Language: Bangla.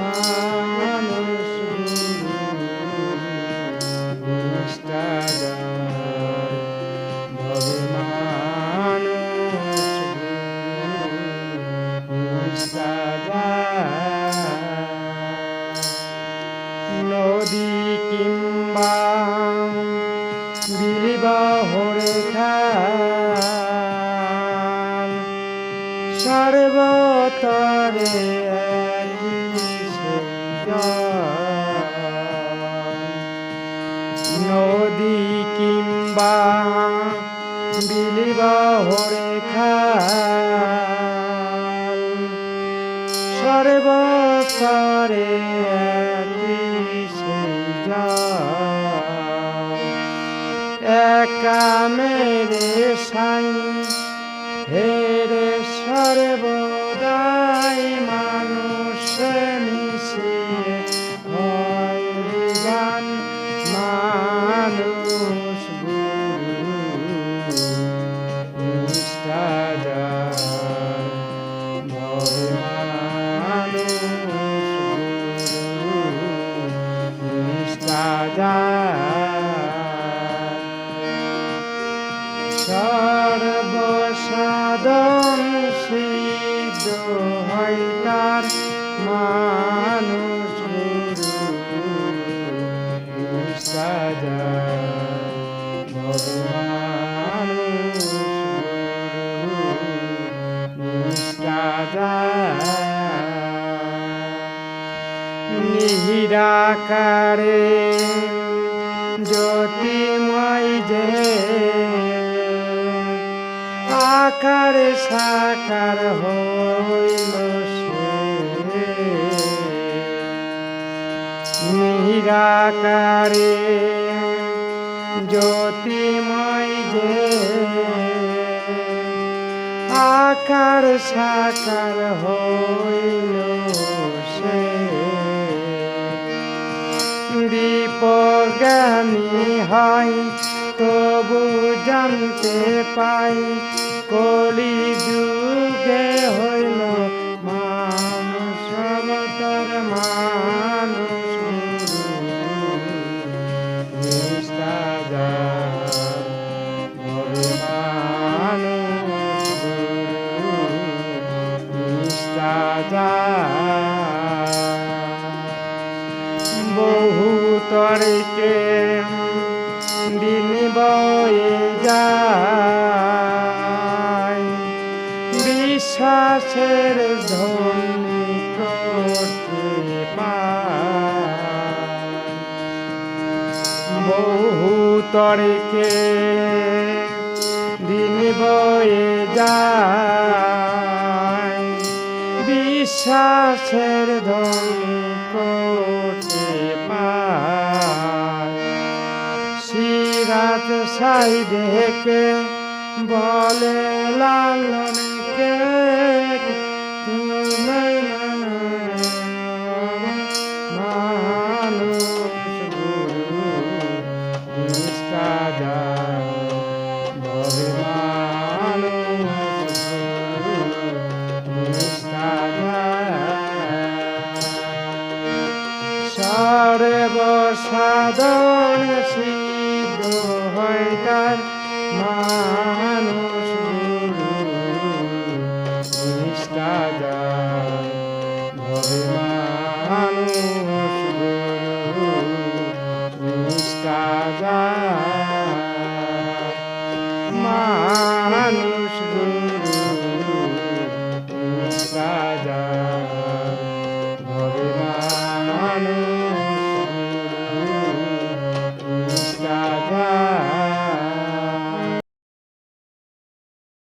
মানুষ বিলিবাহরে খাল সর্বস্তরে একা মেরে সাই হেরে নিষ্ঠাজার শ্রী দোহাইতার হয় নিহিরাকারে জ্যোতিময় যে আকার সাকার হইল সে। নিরাকারে জ্যোতিময় যে আকার সাকার হইল সে দীপজ্ঞানী হয় তবু জানতে পাই কলি যুগে হইল বহু তরিকে যায়। বিশ্বাসের ধ্বনি করতে বহু তরিকে যায়। বিশ্বাসের ধ্বনি করতে সিরাত সাই দেখে বলে লালনকে তুমি মানুষ গুরু তার মানুষ নিষ্ঠা যায়। ভবে মানুষ নিষ্ঠা যায়।